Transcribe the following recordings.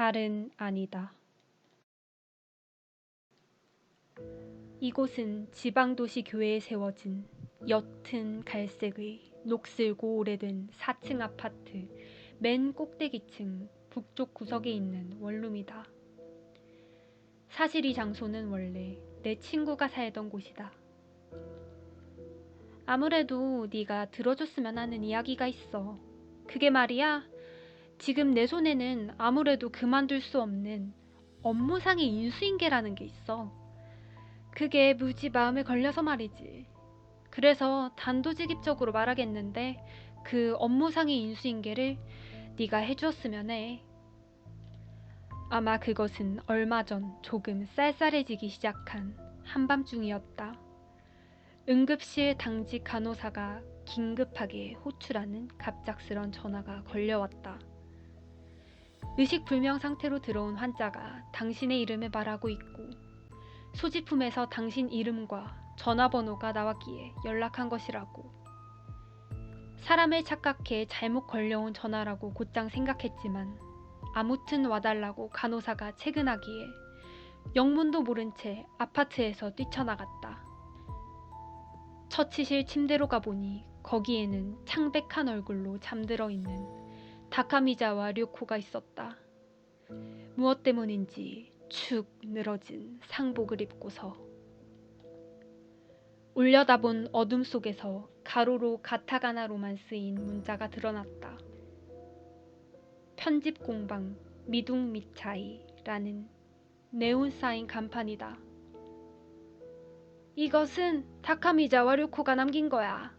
잘은 아니다. 이곳은 지방도시 교회에 세워진 옅은 갈색의 녹슬고 오래된 4층 아파트 맨 꼭대기층 북쪽 구석에 있는 원룸이다. 사실 이 장소는 원래 내 친구가 살던 곳이다. 아무래도 네가 들어줬으면 하는 이야기가 있어. 그게 말이야. 지금 내 손에는 아무래도 그만둘 수 없는 업무상의 인수인계라는 게 있어. 그게 무지 마음에 걸려서 말이지. 그래서 단도직입적으로 말하겠는데 그 업무상의 인수인계를 네가 해주었으면 해. 아마 그것은 얼마 전 조금 쌀쌀해지기 시작한 한밤중이었다. 응급실 당직 간호사가 긴급하게 호출하는 갑작스런 전화가 걸려왔다. 의식불명 상태로 들어온 환자가 당신의 이름을 말하고 있고 소지품에서 당신 이름과 전화번호가 나왔기에 연락한 것이라고. 사람을 착각해 잘못 걸려온 전화라고 곧장 생각했지만 아무튼 와달라고 간호사가 퇴근하기에 영문도 모른 채 아파트에서 뛰쳐나갔다. 처치실 침대로 가보니 거기에는 창백한 얼굴로 잠들어 있는 다카미자와 류코가 있었다. 무엇 때문인지 축 늘어진 상복을 입고서 올려다본 어둠 속에서 가로로 가타가나로만 쓰인 문자가 드러났다. 편집 공방 미둥 미차이라는 네온 사인 간판이다. 이것은 타카미자와 류코가 남긴 거야.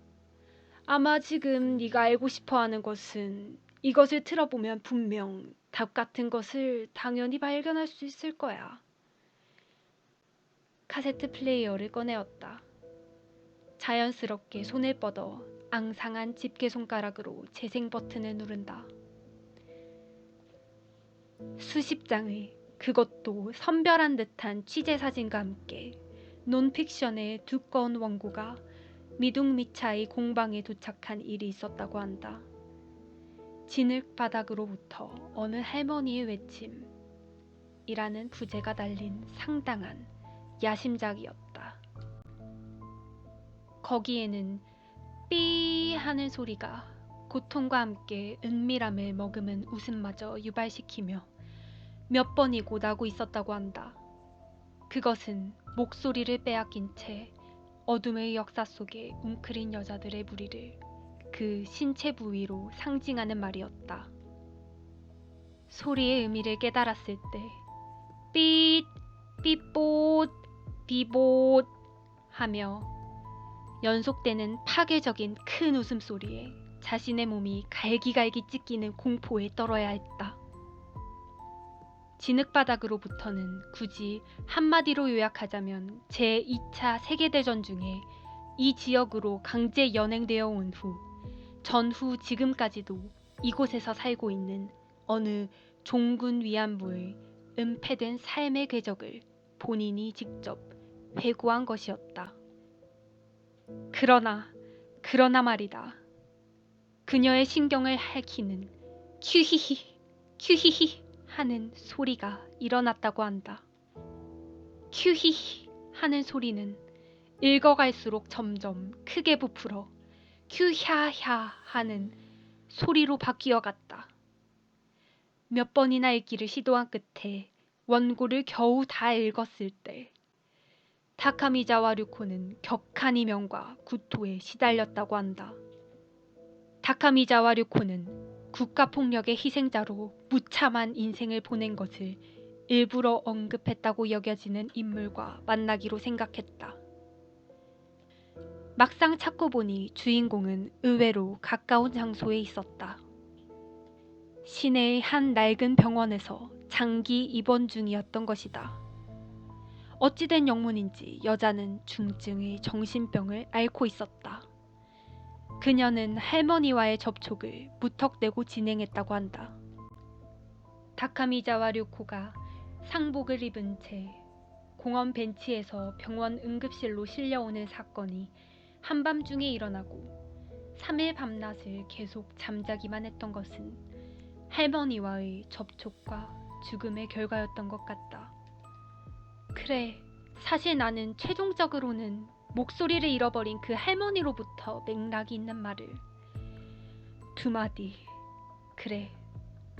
아마 지금 네가 알고 싶어하는 것은 이것을 틀어보면 분명 답 같은 것을 당연히 발견할 수 있을 거야. 카세트 플레이어를 꺼내었다. 자연스럽게 손을 뻗어 앙상한 집게 손가락으로 재생 버튼을 누른다. 수십 장의 그것도 선별한 듯한 취재 사진과 함께 논픽션의 두꺼운 원고가 미둥미차의 공방에 도착한 일이 있었다고 한다. 진흙 바닥으로부터 어느 할머니의 외침이라는 부제가 달린 상당한 야심작이었다. 거기에는 삐 하는 소리가 고통과 함께 은밀함을 머금은 웃음마저 유발시키며 몇 번이고 나고 있었다고 한다. 그것은 목소리를 빼앗긴 채 어둠의 역사 속에 웅크린 여자들의 무리를 그 신체 부위로 상징하는 말이었다. 소리의 의미를 깨달았을 때 삐, 삐뽀, 비봇 하며 연속되는 파괴적인 큰 웃음소리에 자신의 몸이 갈기갈기 찢기는 공포에 떨어야 했다. 진흙바닥으로부터는 굳이 한마디로 요약하자면 제2차 세계대전 중에 이 지역으로 강제 연행되어 온 후 전후 지금까지도 이곳에서 살고 있는 어느 종군 위안부의 은폐된 삶의 궤적을 본인이 직접 회고한 것이었다. 그러나 그러나 말이다. 그녀의 신경을 핥히는 큐히히 큐히히 하는 소리가 일어났다고 한다. 큐히히 하는 소리는 읽어갈수록 점점 크게 부풀어 큐야야 하는 소리로 바뀌어 갔다. 몇 번이나 읽기를 시도한 끝에 원고를 겨우 다 읽었을 때 타카미자와 류코는 격한 이명과 구토에 시달렸다고 한다. 타카미자와 류코는 국가폭력의 희생자로 무참한 인생을 보낸 것을 일부러 언급했다고 여겨지는 인물과 만나기로 생각했다. 막상 찾고 보니 주인공은 의외로 가까운 장소에 있었다. 시내의 한 낡은 병원에서 장기 입원 중이었던 것이다. 어찌된 영문인지 여자는 중증의 정신병을 앓고 있었다. 그녀는 할머니와의 접촉을 무턱대고 진행했다고 한다. 다카미자와 류코가 상복을 입은 채 공원 벤치에서 병원 응급실로 실려오는 사건이 한밤중에 일어나고 3일 밤낮을 계속 잠자기만 했던 것은 할머니와의 접촉과 죽음의 결과였던 것 같다. 그래, 사실 나는 최종적으로는 목소리를 잃어버린 그 할머니로부터 맥락이 있는 말을 두 마디, 그래,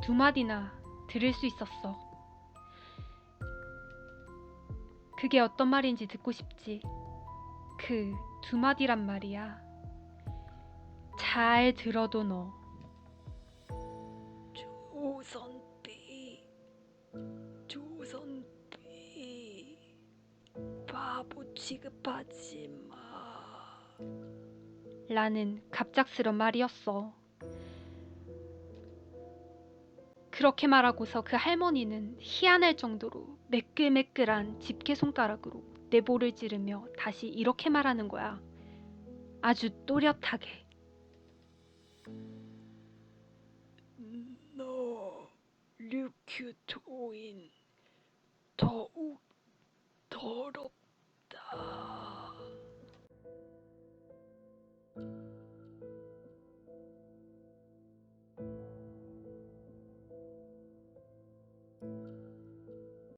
두 마디나 들을 수 있었어. 그게 어떤 말인지 듣고 싶지. 그 두 마디란 말이야. 잘 들어도 너. 조선비, 조선비, 바보 취급하지 마. 라는 갑작스런 말이었어. 그렇게 말하고서 그 할머니는 희한할 정도로 매끌매끌한 집게 손가락으로 내 볼을 찌르며 다시 이렇게 말하는 거야. 아주 또렷하게. 너 류큐토인 더욱 더럽다.